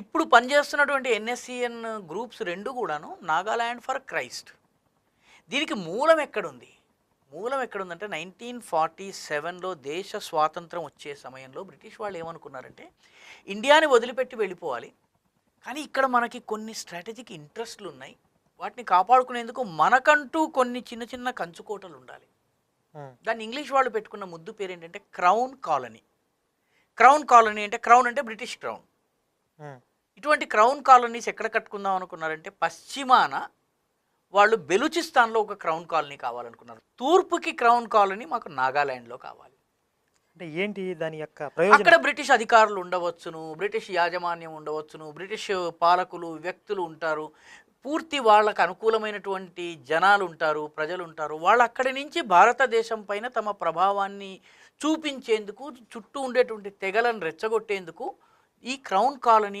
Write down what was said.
ఇప్పుడు పనిచేస్తున్నటువంటి NSCN groups రెండు కూడాను నాగాల్యాండ్ ఫర్ క్రైస్ట్. దీనికి మూలం ఎక్కడుంది? మూలం ఎక్కడుందంటే నైన్టీన్ ఫార్టీ సెవెన్లో దేశ స్వాతంత్రం వచ్చే సమయంలో బ్రిటిష్ వాళ్ళు ఏమనుకున్నారంటే ఇండియాని వదిలిపెట్టి వెళ్ళిపోవాలి. కానీ ఇక్కడ మనకి కొన్ని స్ట్రాటజిక్ ఇంట్రెస్ట్లు ఉన్నాయి. వాటిని కాపాడుకునేందుకు మనకంటూ కొన్ని చిన్న చిన్న కంచుకోటలు ఉండాలి. దాన్ని ఇంగ్లీష్ వాళ్ళు పెట్టుకున్న ముద్దు పేరు ఏంటంటే క్రౌన్ కాలనీ. క్రౌన్ కాలనీ అంటే క్రౌన్ అంటే బ్రిటిష్ క్రౌన్. ఇటువంటి క్రౌన్ కాలనీస్ ఎక్కడ కట్టుకుందాం అనుకున్నారంటే పశ్చిమాన వాళ్ళు బెలూచిస్తాన్లో ఒక క్రౌన్ కాలనీ కావాలనుకున్నారు. తూర్పుకి క్రౌన్ కాలనీ మాకు నాగాల్యాండ్లో కావాలి. అంటే ఏంటి దాని యొక్క అక్కడ బ్రిటిష్ అధికారులు ఉండవచ్చును బ్రిటిష్ యాజమాన్యం ఉండవచ్చును బ్రిటిష్ పాలకులు వ్యక్తులు ఉంటారు. పూర్తి వాళ్ళకు అనుకూలమైనటువంటి జనాలు ఉంటారు ప్రజలు ఉంటారు. వాళ్ళు అక్కడి నుంచి భారతదేశం పైన తమ ప్రభావాన్ని చూపించేందుకు చుట్టూ ఉండేటువంటి తెగలను రెచ్చగొట్టేందుకు ఈ క్రౌన్ కాలనీ